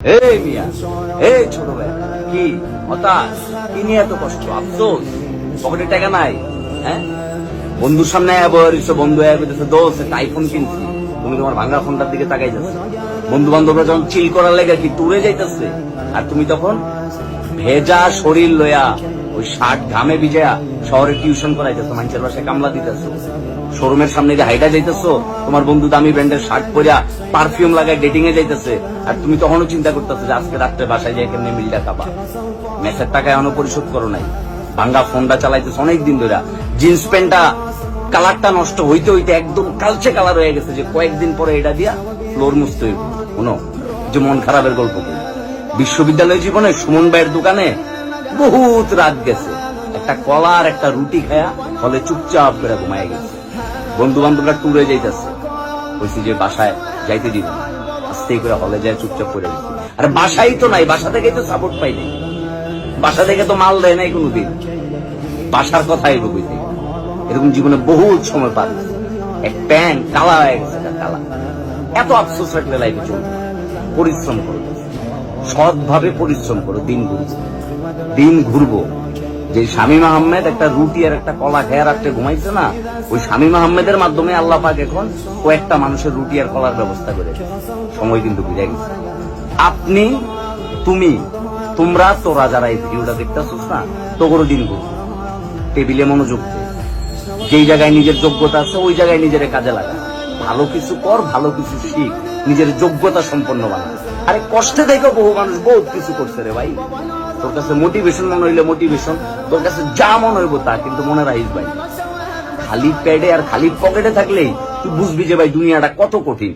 এই মিয়া, এই ছোট ভাই, কি? হতাশ? কি নিয়ে এত কষ্ট? আফসোস? পকেটে টাকা নাই? হ্যাঁ? বন্ধুর সামনে আবার বন্ধু দোষ একটা আইফোন কিনছি। তুমি তোমার ভাঙ্গা ফোনটার দিকে তাকাই যাচ্ছে। বন্ধু বান্ধবরা যখন চিল করার লেগে কি টুরে যাইতেছে, আর তুমি তখন ভেজা শরীর লয়া ওই শার্ট ঘামে ভিজা শহরে টিউশন করাইতেছো, মানুষের বাসায় কামলা দিতেছো। শোরুমের সামনে যে হাইটা যাইতেছো, তোমার বন্ধু দামি ব্র্যান্ডের শার্ট পরিয়া পারফিউম লাগায় ডেটিং এ যাইতেছে। আর তুমি তখনও চিন্তা করতেছো যে আজকে রাত্রে বাসায় যাই কেমনি মিলটা খাবা মেসের টাকা এখনও পরিশোধ করো নাই। ভাঙ্গা ফোনটা চালাইতেছে অনেক দিন ধরে জিন্স প্যান্টটা কালারটা নষ্ট হইতে হইতে একদম কালচে কালার হয়ে গেছে যে কয়েকদিন পরে এটা দিয়া ফ্লোর মুছতে হইব। শোনো, যে মন খারাপের গল্প বিশ্ববিদ্যালয় জীবনে সুমন ভাইয়ের দোকানে বহুত রাত গেছে। একটা কলা আর একটা রুটি খায়া ফলে চুপচাপ করে ঘুমায় গেছে। বন্ধু বান্ধবরা টুরে যাইতেছে। কইছি যে বাসায় যাইতে দিব। আস্তে করে হলে যায় চুপচাপ করে গেছি। আর বাসাই তো নাই, বাসা থেকে তো সাপোর্ট পাই নাই। বাসা থেকে তো মাল দেয় নাই কোনোদিন। বাসার কথাই বইতে এরকম জীবনে বহুত সময় পার এক প্যান কালা হয়ে গেছে কালা। এত আফসোস রাখলে লাইফে চলবে পরিশ্রম করো সৎভাবে পরিশ্রম করো, দিন ঘুরবো দিন ঘুরবো। যে শামীম আহমেদ একটা রুটি আর একটা কলা খেয়ে রাত্রে ঘুমাইছে না, ওই শামীম আহমেদের মাধ্যমে আল্লাহ পাক এখন কয়েকটা মানুষের রুটি আর কলার ব্যবস্থা করে সময় কিন্তু বুঝে গেছে আপনি, তুমি, তোমরা, তোরা যারা এই ভিডিওটা দেখতেছিস না তোরও দিন ঘুরবো টেবিলে মনোযোগ যেই জায়গায় নিজের যোগ্যতা আছে, ওই জায়গায় নিজের কাজে লাগা ভালো কিছু কর, ভালো কিছু শিখ। নিজের যোগ্যতা সম্পন্ন বানা আরে কষ্টে দেখো বহু মানুষ, বহুত কিছু করছে রে ভাই। তোর কাছে মোটিভেশন মনে হইলে মোটিভেশন তোর কাছে যা মনে হইব তা, কিন্তু মনে রাখিস ভাই। খালি প্যাডে আর খালি পকেটে থাকলেই তুই বুঝবি যে ভাই দুনিয়াটা কত কঠিন।